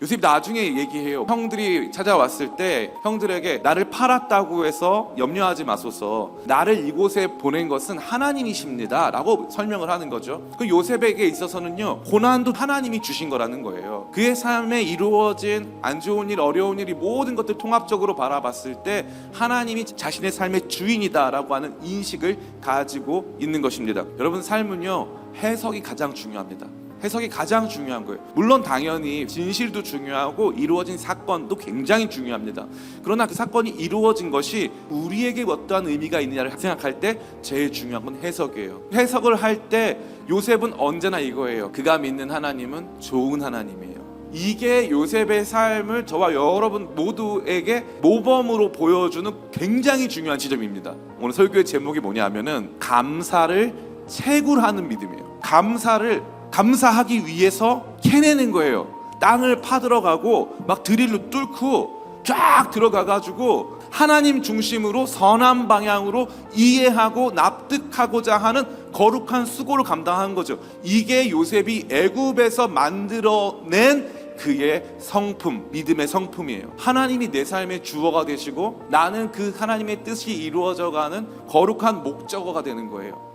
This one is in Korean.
요셉이 나중에 얘기해요. 형들이 찾아왔을 때 형들에게 나를 팔았다고 해서 염려하지 마소서. 나를 이곳에 보낸 것은 하나님이십니다. 라고 설명을 하는 거죠. 그 요셉에게 있어서는요, 고난도 하나님이 주신 거라는 거예요. 그의 삶에 이루어진 안 좋은 일, 어려운 일이 모든 것들 통합적으로 바라봤을 때 하나님이 자신의 삶의 주인이다라고 하는 인식을 가지고 있는 것입니다. 여러분, 삶은요, 해석이 가장 중요합니다. 해석이 가장 중요한 거예요. 물론 당연히 진실도 중요하고 이루어진 사건도 굉장히 중요합니다. 그러나 그 사건이 이루어진 것이 우리에게 어떠한 의미가 있느냐를 생각할 때 제일 중요한 건 해석이에요. 해석을 할 때 요셉은 언제나 이거예요. 그가 믿는 하나님은 좋은 하나님이에요. 이게 요셉의 삶을 저와 여러분 모두에게 모범으로 보여주는 굉장히 중요한 지점입니다. 오늘 설교의 제목이 뭐냐면은 감사를 채굴하는 믿음이에요. 감사를 감사하기 위해서 캐내는 거예요. 땅을 파들어가고 막 드릴로 뚫고 쫙 들어가가지고 하나님 중심으로 선한 방향으로 이해하고 납득하고자 하는 거룩한 수고를 감당한 거죠. 이게 요셉이 애굽에서 만들어낸 그의 성품, 믿음의 성품이에요. 하나님이 내 삶의 주어가 되시고 나는 그 하나님의 뜻이 이루어져가는 거룩한 목적어가 되는 거예요.